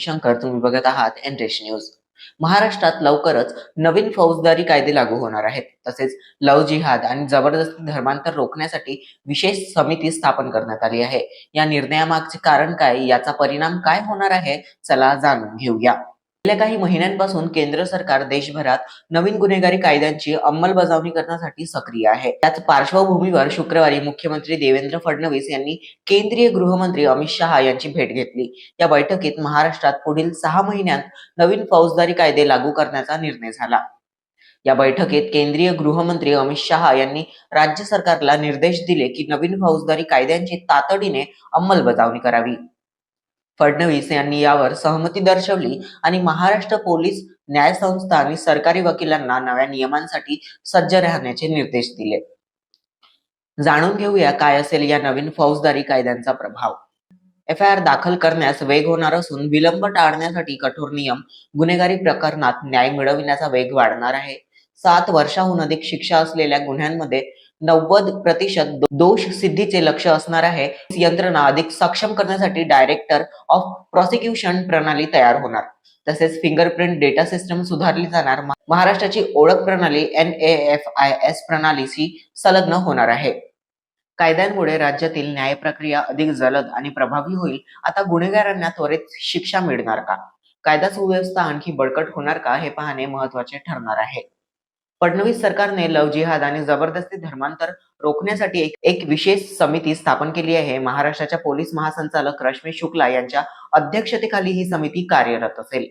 शंकर तुम्ही बघत आहात एनरेश न्यूज महाराष्ट्रात लवकरच नवीन फौजदारी कायदे लागू होणार आहेत. तसेच लव जिहाद आणि जबरदस्ती धर्मांतर रोखण्यासाठी विशेष समिती स्थापन करण्यात आली आहे. या निर्णयामागचे कारण काय? याचा परिणाम काय होणार आहे? चला जाणून घेऊया. गेल्या काही महिन्यांपासून केंद्र सरकार देशभरात नवीन गुन्हेगारी कायद्यांची अंमलबजावणी करण्यासाठी सक्रिय आहे. त्याच पार्श्वभूमीवर शुक्रवारी मुख्यमंत्री देवेंद्र फडणवीस यांनी केंद्रीय गृहमंत्री अमित शहा यांची भेट घेतली. या बैठकीत महाराष्ट्रात पुढील सहा महिन्यात नवीन फौजदारी कायदे लागू करण्याचा निर्णय झाला. या बैठकीत केंद्रीय गृहमंत्री अमित शहा यांनी राज्य सरकारला निर्देश दिले की नवीन फौजदारी कायद्यांची तातडीने अंमलबजावणी करावी. फडणवीस यांनी यावर सहमती दर्शवली आणि महाराष्ट्र पोलीस न्यायसंस्था आणि सरकारी वकिलांना नव्या नियमांसाठी सज्ज राहण्याचे निर्देश दिले. जाणून घेऊया काय असेल या नवीन फौजदारी कायद्यांचा प्रभाव. एफ आय आर दाखल करण्यास वेग होणार असून विलंब टाळण्यासाठी कठोर नियम गुन्हेगारी प्रकरणात न्याय मिळविण्याचा वेग वाढणार आहे. सात वर्षाहून अधिक शिक्षा असलेल्या गुन्ह्यांमध्ये नव्वद प्रतिशत दोष सिद्धीचे लक्ष असणार आहे. यंत्रणा अधिक सक्षम करण्यासाठी डायरेक्टर ऑफ प्रॉसिक्युशन प्रणाली तयार होणार. तसेच फिंगरप्रिंट डेटा सिस्टम सुधारली जाणार. महाराष्ट्राची ओळख प्रणाली N A F I S प्रणालीशी संलग्न होणार आहे. कायद्यांमुळे राज्यातील न्याय प्रक्रिया अधिक जलद आणि प्रभावी होईल. आता गुन्हेगारांना त्वरित शिक्षा मिळणार का? कायदा सुव्यवस्था आणखी बळकट होणार का? हे पाहणे महत्त्वाचे ठरणार आहे. फडणवीस सरकारने लव जिहाद आणि जबरदस्ती धर्मांतर रोखण्यासाठी एक, एक विशेष समिती स्थापन केली आहे. महाराष्ट्राच्या पोलीस महासंचालक रश्मी शुक्ला यांच्या अध्यक्षतेखाली ही समिती कार्यरत असेल.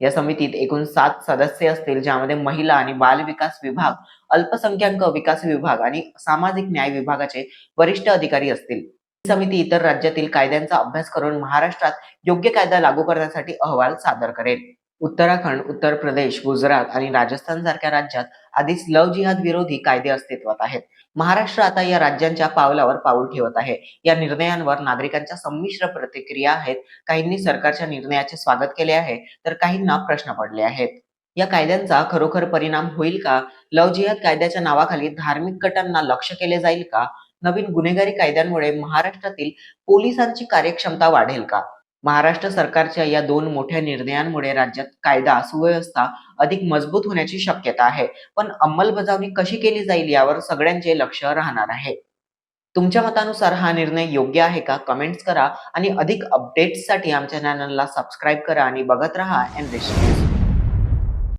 या समितीत एकूण सात सदस्य असतील ज्यामध्ये महिला आणि बाल विकास विभाग अल्पसंख्याक विकास विभाग आणि सामाजिक न्याय विभागाचे वरिष्ठ अधिकारी असतील. ही समिती इतर राज्यातील कायद्यांचा अभ्यास करून महाराष्ट्रात योग्य कायदा लागू करण्यासाठी अहवाल सादर करेल. उत्तराखंड उत्तर प्रदेश गुजरात आणि राजस्थान सारख्या राज्यात आधीच लव जिहाद विरोधी कायदे अस्तित्वात आहेत. महाराष्ट्र आता या राज्यांच्या पावलावर पाऊल ठेवत आहे. या निर्णयांवर नागरिकांच्या संमिश्र प्रतिक्रिया आहेत. काहींनी सरकारच्या निर्णयाचे स्वागत केले आहे तर काहींना प्रश्न पडले आहेत. या कायद्यांचा खरोखर परिणाम होईल का? लव जिहाद कायद्याच्या नावाखाली धार्मिक गटांना लक्ष केले जाईल का? नवीन गुन्हेगारी कायद्यांमुळे महाराष्ट्रातील पोलिसांची कार्यक्षमता वाढेल का? महाराष्ट्र सरकारच्या या दोन मोठ्या निर्णयांमुळे राज्यात कायदा सुव्यवस्था अधिक मजबूत होण्याची शक्यता आहे. पण अंमलबजावणी कशी केली जाईल यावर सगळ्यांचे लक्ष राहणार आहे. तुमच्या मतानुसार हा निर्णय योग्य आहे का? कमेंट्स करा आणि अधिक अपडेट्ससाठी आमच्या चॅनलला सबस्क्राईब करा आणि बघत राहा एनरिच न्यूज.